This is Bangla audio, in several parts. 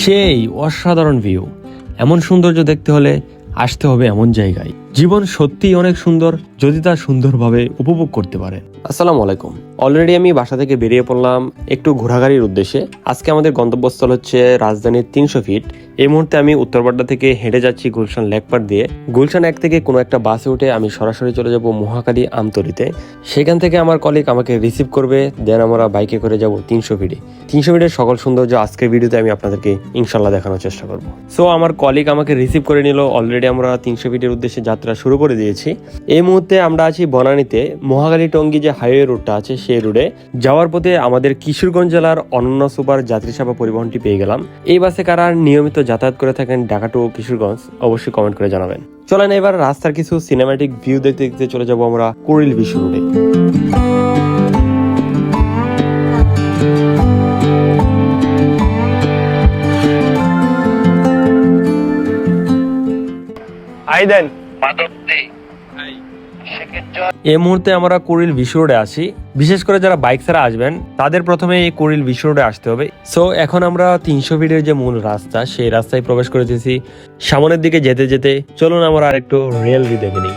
সেই অসাধারণ ভিউ এমন সৌন্দর্য দেখতে হলে আসতে হবে এমন জায়গায়। জীবন সত্যিই অনেক সুন্দর যদি তা সুন্দরভাবে উপভোগ করতে পারেন আসসালামু আলাইকুম। অলরেডি আমি বাসা থেকে বেরিয়ে পড়লাম একটু ঘোরাঘাড়ির উদ্দেশ্যে। আজকে আমাদের গন্তব্যস্থল হচ্ছে রাজধানীর তিনশো ফিট। এই মুহূর্তে আমি উত্তরপাড্ডা থেকে হেঁটে যাচ্ছি গুলশান লেকপার দিয়ে। গুলশান এক থেকে কোনো একটা বাসে উঠে আমি সরাসরি চলে যাব মহাকালী আমতলিতে। সেখান থেকে আমার কলিগ আমাকে রিসিভ করবে দেন আমরা বাইকে করে যাব তিনশো ফিটে। তিনশো ফিটের সকল সৌন্দর্য আজকের ভিডিওতে আমি আপনাদেরকে ইনশাল্লাহ দেখানোর চেষ্টা করব। সো আমার কলিগ আমাকে রিসিভ করে নিল। অলরেডি আমরা তিনশো ফিটের উদ্দেশ্যে যাত্রা শুরু করে দিয়েছি। এই মুহূর্তে আমরা আছি বনানীতে। মহাকালী টঙ্গী যে হাইওয়ে রোডটা আছে, সেই রোডে যাওয়ার পথে আমাদের কিশোরগঞ্জ জেলার অনন্য সুপার যাত্রী সেবা পরিবহনটি পেয়ে গেলাম। এই বাসে কারা নিয়মিত যাতায়াত করে থাকেন ঢাকা টু কিশোরগঞ্জ, অবশ্যই কমেন্ট করে জানাবেন। চলেন এবার রাস্তার কিছু সিনেমাটিক ভিউ দেখতে দেখতে চলে যাব আমরা কুড়িল বিশ্ব রোডে আই দেন এই মুহূর্তে আমরা কুড়িল বিশ্ব রোডে আসি বিশেষ করে যারা বাইক ছাড়া আসবেন, তাদের প্রথমে এই কুড়িল বিশ্ব রোডে আসতে হবে। সো এখন আমরা তিনশো ফিটের যে মূল রাস্তা, সেই রাস্তায় প্রবেশ করেছি। সামনের দিকে যেতে যেতে চলুন আমরা আর একটু ভি দেখে নিই।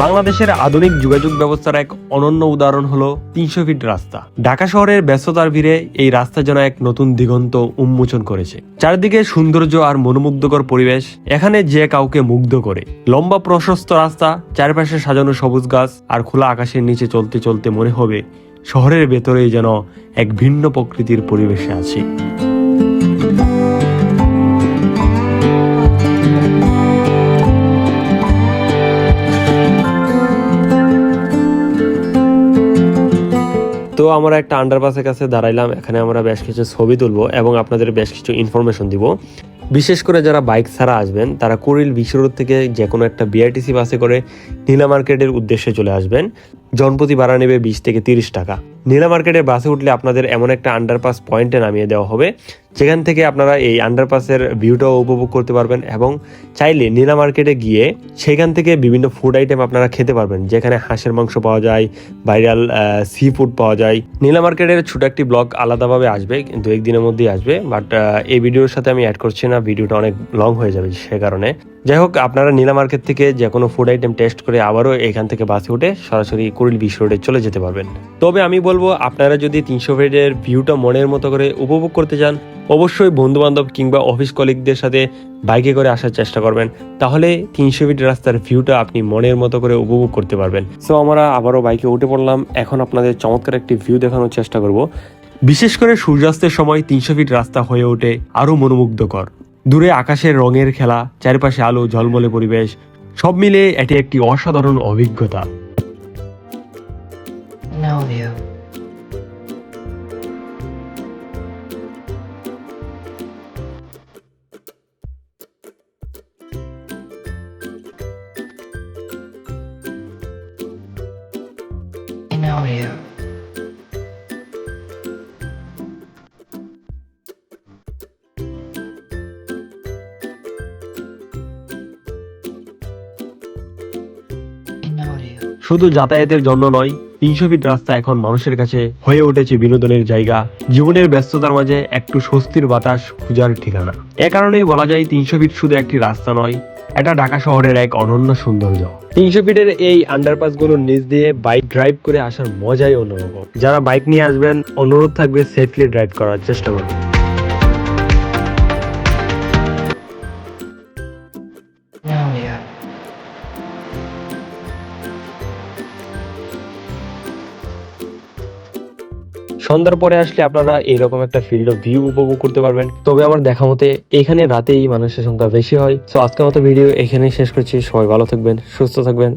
বাংলাদেশের আধুনিক যোগাযোগ ব্যবস্থার এক অনন্য উদাহরণ হলো তিনশো ফিট রাস্তা। ঢাকা শহরের ব্যস্ততার ভিড়ে এই রাস্তা যেন এক নতুন দিগন্ত উন্মোচন করেছে। চারিদিকে সৌন্দর্য আর মনোমুগ্ধকর পরিবেশ, এখানে যে কাউকে মুগ্ধ করে। লম্বা প্রশস্ত রাস্তা, চারপাশে সাজানো সবুজ গাছ আর খোলা আকাশের নিচে চলতে চলতে মনে হবে শহরের ভেতরেই যেন এক ভিন্ন প্রকৃতির পরিবেশে আছি। আমরা একটা আন্ডারপাসের কাছে দাঁড়াইলাম, এখানে আমরা বেশ কিছু ছবি তুলবো এবং আপনাদের বেশ কিছু ইনফরমেশন দিব। বিশেষ করে যারা বাইক ছাড়া আসবেন, তারা কুড়িল রোড থেকে যে কোনো একটা বিআরটিসি বাসে করে নীলা মার্কেটের উদ্দেশ্যে চলে আসবেন। জনপ্রতি ভাড়া নেবে বিশ থেকে তিরিশ টাকা। নীলা মার্কেটের বাসে উঠলে আপনাদের এমন একটা আন্ডারপাস পয়েন্টে নামিয়ে দেওয়া হবে। যেখান থেকে আপনারা এই আন্ডারপাসের ভিউটাও উপভোগ করতে পারবেন এবং চাইলে নীলা মার্কেটে গিয়ে সেখান থেকে বিভিন্ন ফুড আইটেম আপনারা খেতে পারবেন। যেখানে হাঁসের মাংস পাওয়া যায় ভাইরাল সি ফুড পাওয়া যায়। নীলা মার্কেটের ছোট একটি ব্লগ আলাদাভাবে আসবে দু একদিনের মধ্যেই আসবে। বাট এই ভিডিওর সাথে আমি অ্যাড করছি না, ভিডিওটা অনেক লং হয়ে যাবে সে কারণে। যাই হোক, আপনারা নীলা মার্কেট থেকে যে কোনো ফুড আইটেম টেস্ট করে আবারও এখান থেকে বাসে উঠে সরাসরি কুড়িল বিশ্ব রোডে চলে যেতে পারবেন। তবে আমি বলব, আপনারা যদি তিনশো ফিটের ভিউটা মনের মতো করে উপভোগ করতে চান, অবশ্যই বন্ধু বান্ধব কিংবা অফিস কলিগদের সাথে বাইকে করে আসার চেষ্টা করবেন। তাহলে তিনশো ফিট রাস্তার ভিউটা আপনি মনের মতো করে উপভোগ করতে পারবেন। সো আমরা আবারও বাইকে উঠে পড়লাম। এখন আপনাদের চমৎকার একটি ভিউ দেখানোর চেষ্টা করব। বিশেষ করে সূর্যাস্তের সময় তিনশো ফিট রাস্তা হয়ে ওঠে আরও মনোমুগ্ধকর। দূরে আকাশের রঙের খেলা, চারপাশে আলো, ঝলমলে পরিবেশ, সব মিলে এটি একটি অসাধারণ অভিজ্ঞতা। No view. No view. No view. শুধু যাতায়াতের জন্য নয় তিনশো ফিট রাস্তা এখন মানুষের কাছে হয়ে উঠেছে বিনোদনের জায়গা। জীবনের ব্যস্ততার মাঝে একটু স্বস্তির বাতাস খোঁজার ঠিকানা। এ কারণেই বলা যায় তিনশো ফিট শুধু একটি রাস্তা নয়, এটা ঢাকা শহরের এক অনন্য সৌন্দর্য। তিনশো ফিটের এই আন্ডারপাসগুলোর নিচ দিয়ে বাইক ড্রাইভ করে আসার মজাই অন্যরকম। যারা বাইক নিয়ে আসবেন, অনুরোধ থাকবে সেফলি ড্রাইভ করার, চেষ্টা করবেন। সন্ধ্যার পরে আসলে আপনারা এরকম একটা ফিল্ড অফ ভিউ উপভোগ করতে পারবেন। তবে আমার দেখা মতে এখানে রাতেই মানুষের সংখ্যা বেশি হয়। তো আজকের মতো ভিডিও এখানেই শেষ করছি। সবাই ভালো থাকবেন, সুস্থ থাকবেন।